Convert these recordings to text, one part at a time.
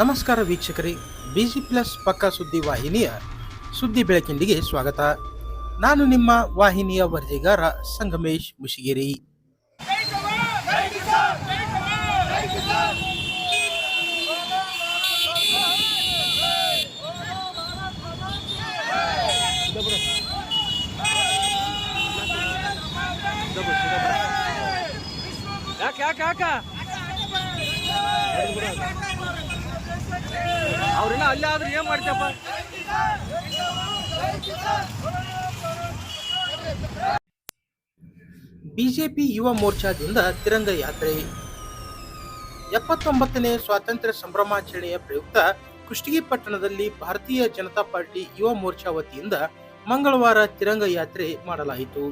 ನಮಸ್ಕಾರ ವೀಕ್ಷಕರಿ B G plus ಪಕ್ಕ ಸುದ್ದಿ ವಾಹಿನಿಯ ಸುದ್ದಿ ಬೆಳಕಿಂಡಿಗೆ ಸ್ವಾಗತ. ನಾನು ನಿಮ್ಮ ವಾಹಿನಿಯ ವರದಿಗಾರ ಸಂಗಮೇಶ್ ಮುಷಿಗಿರಿ. ಯಾಕೆ ಯಾಕೆ, ಯಾಕ? ಅವ್ರೆಲ್ಲ ಅಲ್ಲೇ ಆದ್ರೆ ಏನ್ ಮಾಡ್ತಪ್ಪ ಬಿಜೆಪಿ ಯುವ ಮೋರ್ಚಾದಿಂದ ತಿರಂಗ ಯಾತ್ರೆ. ಎಪ್ಪತ್ತೊಂಬತ್ತನೇ ಸ್ವಾತಂತ್ರ್ಯ ಸಂಭ್ರಮಾಚರಣೆಯ ಪ್ರಯುಕ್ತ ಕುಷ್ಟಗಿ ಪಟ್ಟಣದಲ್ಲಿ ಭಾರತೀಯ ಜನತಾ ಪಾರ್ಟಿ ಯುವ ಮೋರ್ಚಾ ವತಿಯಿಂದ ಮಂಗಳವಾರ ತಿರಂಗ ಯಾತ್ರೆ ಮಾಡಲಾಯಿತು.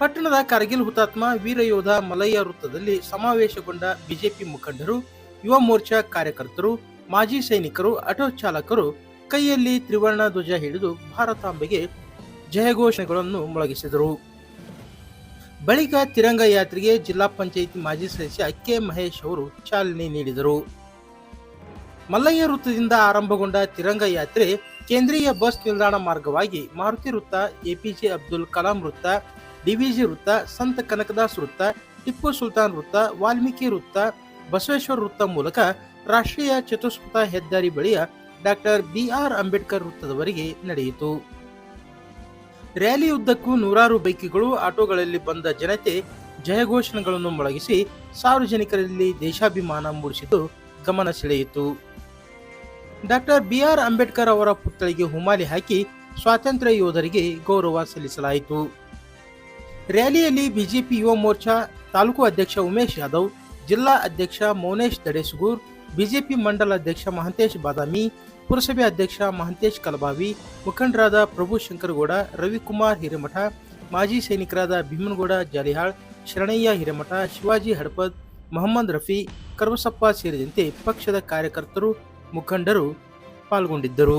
ಪಟ್ಟಣದ ಕಾರ್ಗಿಲ್ ಹುತಾತ್ಮ ವೀರಯೋಧ ಮಲಯ್ಯ ವೃತ್ತದಲ್ಲಿ ಸಮಾವೇಶಗೊಂಡ ಬಿಜೆಪಿ ಮುಖಂಡರು ಯುವ ಮೋರ್ಚಾ ಕಾರ್ಯಕರ್ತರು, ಮಾಜಿ ಸೈನಿಕರು, ಆಟೋ ಚಾಲಕರು ಕೈಯಲ್ಲಿ ತ್ರಿವರ್ಣ ಧ್ವಜ ಹಿಡಿದು ಭಾರತಾಂಬೆಗೆ ಜಯಘೋಷಣೆಗಳನ್ನು ಮೊಳಗಿಸಿದರು. ಬಳಿಕ ತಿರಂಗ ಯಾತ್ರೆಗೆ ಜಿಲ್ಲಾ ಪಂಚಾಯಿತಿ ಮಾಜಿ ಸದಸ್ಯ ಕೆ ಮಹೇಶ್ ಅವರು ಚಾಲನೆ ನೀಡಿದರು. ಮಲ್ಲಯ್ಯ ವೃತ್ತದಿಂದ ಆರಂಭಗೊಂಡ ತಿರಂಗ ಯಾತ್ರೆ ಕೇಂದ್ರೀಯ ಬಸ್ ನಿಲ್ದಾಣ ಮಾರ್ಗವಾಗಿ ಮಾರುತಿ ವೃತ್ತ, ಎಪಿಜೆ ಅಬ್ದುಲ್ ಕಲಾಂ ವೃತ್ತ, ಡಿವಿಜಿ ವೃತ್ತ, ಸಂತ ಕನಕದಾಸ್ ವೃತ್ತ, ಟಿಪ್ಪು ಸುಲ್ತಾನ್ ವೃತ್ತ, ವಾಲ್ಮೀಕಿ ವೃತ್ತ ಬಸವೇಶ್ವರ ವೃತ್ತ ಮೂಲಕ ರಾಷ್ಟ್ರೀಯ ಚತುಷ್ಪಥ ಹೆದ್ದಾರಿ ಬಳಿಯ ಡಾಕ್ಟರ್ ಬಿಆರ್ ಅಂಬೇಡ್ಕರ್ ವೃತ್ತದವರೆಗೆ ನಡೆಯಿತು. ರ್ಯಾಲಿ ಉದ್ದಕ್ಕೂ ನೂರಾರು ಬೈಕ್ಗಳು, ಆಟೋಗಳಲ್ಲಿ ಬಂದ ಜನತೆ ಜಯಘೋಷಣೆಗಳನ್ನು ಮೊಳಗಿಸಿ ಸಾರ್ವಜನಿಕರಲ್ಲಿ ದೇಶಾಭಿಮಾನ ಮೂಡಿಸಿದ್ದು ಗಮನ ಸೆಳೆಯಿತು. ಡಾಕ್ಟರ್ ಬಿಆರ್ ಅಂಬೇಡ್ಕರ್ ಅವರ ಪುತ್ಥಳಿಗೆ ಹುಮಾಲಿ ಹಾಕಿ ಸ್ವಾತಂತ್ರ್ಯ ಯೋಧರಿಗೆ ಗೌರವ ಸಲ್ಲಿಸಲಾಯಿತು. ರ್ಯಾಲಿಯಲ್ಲಿ ಬಿಜೆಪಿ ಯುವ ಮೋರ್ಚಾ ತಾಲೂಕು ಅಧ್ಯಕ್ಷ ಉಮೇಶ್ ಯಾದವ್ ಜಿಲ್ಲಾ ಅಧ್ಯಕ್ಷ ಮೌನೇಶ್ ದಡೇಸುಗೂರ್ ಬಿಜೆಪಿ ಮಂಡಲ ಅಧ್ಯಕ್ಷ ಮಹಂತೇಶ್ ಬಾದಾಮಿ, ಪುರಸಭೆ ಅಧ್ಯಕ್ಷ ಮಹಂತೇಶ್ ಕಲಬಾವಿ, ಮುಖಂಡರಾದ ಪ್ರಭು ಶಂಕರಗೌಡ, ರವಿಕುಮಾರ್ ಹಿರೇಮಠ, ಮಾಜಿ ಸೈನಿಕರಾದ ಭೀಮನಗೌಡ ಜಾಲಿಹಾಳ್, ಶರಣಯ್ಯ ಹಿರೇಮಠ, ಶಿವಾಜಿ ಹಡಪದ್, ಮೊಹಮ್ಮದ್ ರಫಿ ಕರ್ವಸಪ್ಪ ಸೇರಿದಂತೆ ಪಕ್ಷದ ಕಾರ್ಯಕರ್ತರು, ಮುಖಂಡರು ಪಾಲ್ಗೊಂಡಿದ್ದರು.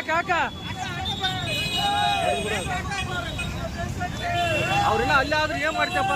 ಯಾಕೆ ಯಾಕೆ ಯಾಕ ಅವ್ರೆಲ್ಲ ಅಲ್ಲೇ ಆದ್ರೆ ಏನ್ ಮಾಡ್ತಪ್ಪ